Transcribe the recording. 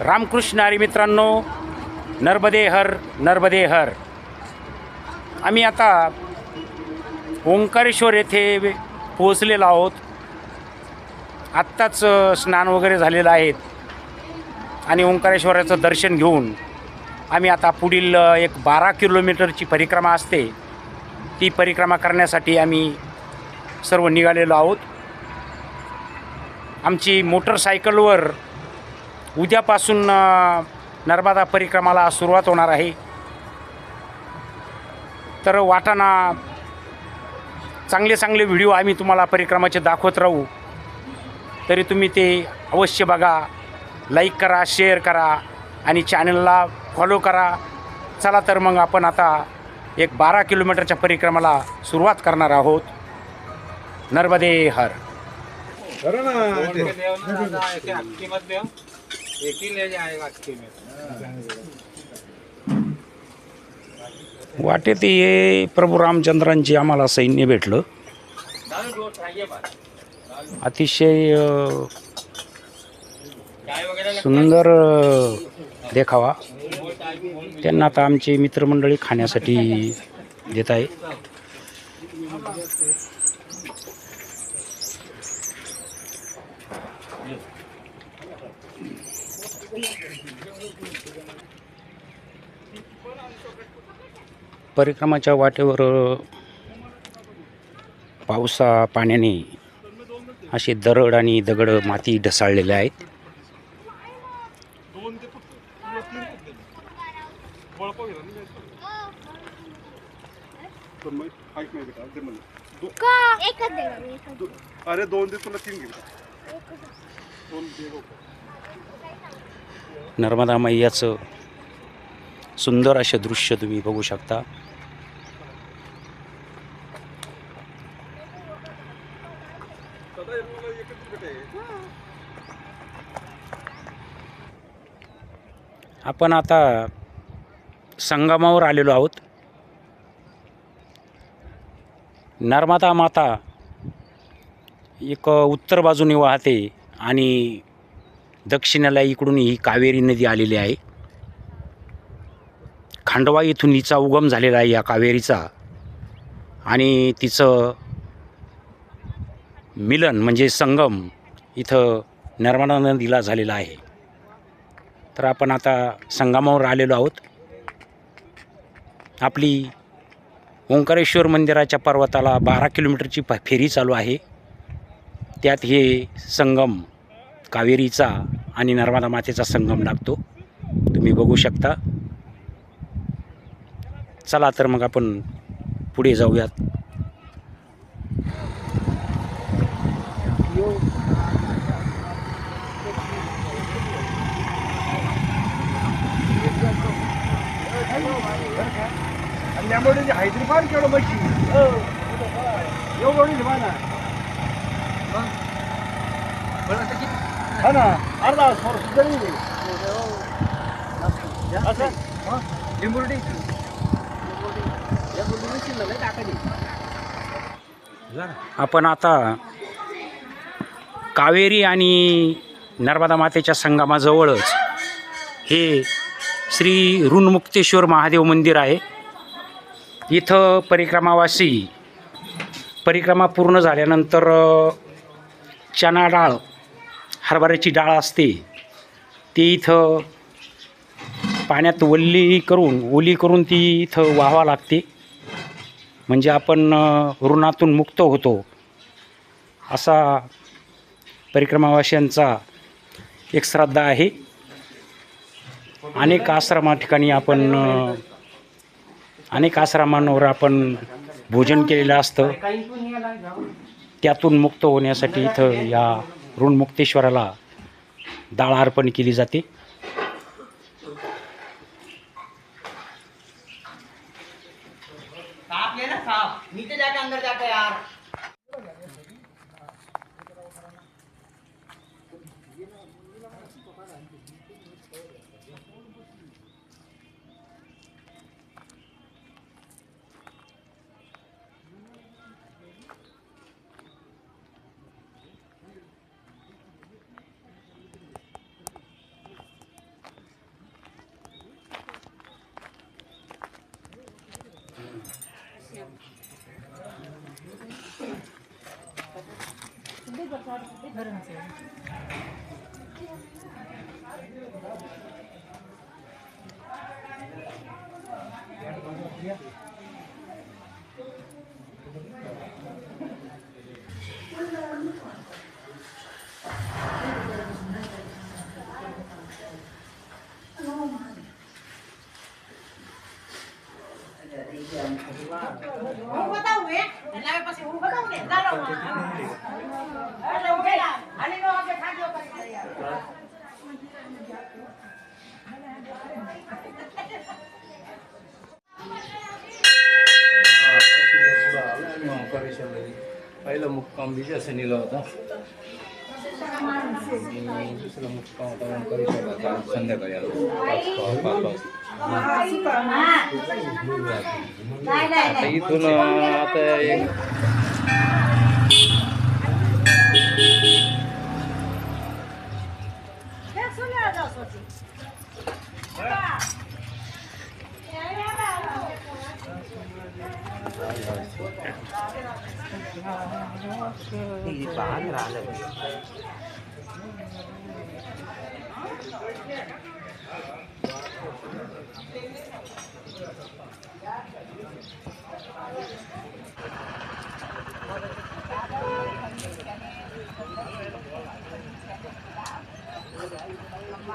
रामकृष्ण हरी मित्रांनो नर्मदे हर नर्मदे हर आम्ही आता ओंकारेश्वर येथे पोहोचलेलो आहोत. आत्ताच स्नान वगैरे झालेलं आहेत आणि ओंकारेश्वराचं दर्शन घेऊन आम्ही आता पुढील एक बारा किलोमीटरची परिक्रमा असते. ती परिक्रमा करण्यासाठी आम्ही सर्व निघालेलो आहोत. आमची मोटरसायकलवर उद्यापासून नर्मदा परिक्रमाला सुरुवात होणार आहे. तर वाटाणा चांगले चांगले व्हिडिओ आम्ही तुम्हाला परिक्रमाचे दाखवत राहू. तरी तुम्ही ते अवश्य बघा. लाईक करा शेअर करा आणि चॅनलला फॉलो करा. चला तर मग आपण आता एक बारा किलोमीटरच्या परिक्रमाला सुरुवात करणार आहोत. नर्मदे हर. एक ही ले जाएगा में. वाटेत ये प्रभू रामचंद्रांची आम्हाला सैन्य भेटलं. अतिशय सुंदर देखावा. त्यांना आता आमचे मित्रमंडळी खाण्यासाठी देत आहे. परिक्रमाच्या वाटेवर पावसा पाण्याने असे दरड आणि दगड माती ढसाळलेले आहेत. अरे दोन दे तुला तीन घे दोन दे गो. नर्मदा मैयाचं सुंदर असे दृश्य तुम्ही बघू शकता. आपण आता संगमावर आलेलो आहोत. नर्मदा माता एक उत्तर बाजूने वाहते आणि दक्षिणेला इकडून ही कावेरी नदी आलेली आहे. खांडवा इथून हिचा उगम झालेला आहे या कावेरीचा. आणि तिचं मिलन म्हणजे संगम इथं नर्मदा नदीला झालेला आहे. तर आपण आता संगमावर आलेलो आहोत. आपली ओंकारेश्वर मंदिराच्या पर्वताला बारा किलोमीटरची फ फेरी चालू आहे. त्यात हे संगम कावेरीचा आणि नर्मदा मातेचा संगम लागतो. तुम्ही बघू शकता. चला तर मग आपण पुढे जाऊयात. हैदराबाद केवढं मच्छी एवढं हा ना अर्धा जरी असं? लिंबुर्डी? आपण आता कावेरी आणि नर्मदा मातेच्या संगमाजवळच हे श्री ऋणमुक्तेश्वर महादेव मंदिर आहे. इथं परिक्रमावासी परिक्रमा पूर्ण झाल्यानंतर चना डाळ हरभऱ्याची डाळ असते ती इथं पाण्यात वल्ली करून ओली करून ती इथं वाहावं लागते. म्हणजे आपण ऋणातून मुक्त होतो. असा परिक्रमावाशांचा एक श्रद्धा आहे. अनेक आश्रमा ठिकाणी आपण अनेक आश्रमांवर आपण भोजन केलेलं असतं. त्यातून मुक्त होण्यासाठी इथं या ऋणमुक्तेश्वराला डाळ अर्पण केली जाते. मी ते ना जाके अंदर जाके यार. Yeah. હું બતાવું હે એટલે પછી હું. બતાવું ને ચાલો એટલે હું પેલા હાલી પહેલો મુક્કામ બીજા શનિલો હતો દુસરો મુક્કામ मग करू शकता आज संध्याकाळी आलो पाच पाच वाजता नाही नाही आता इथून आता एक नाही ไป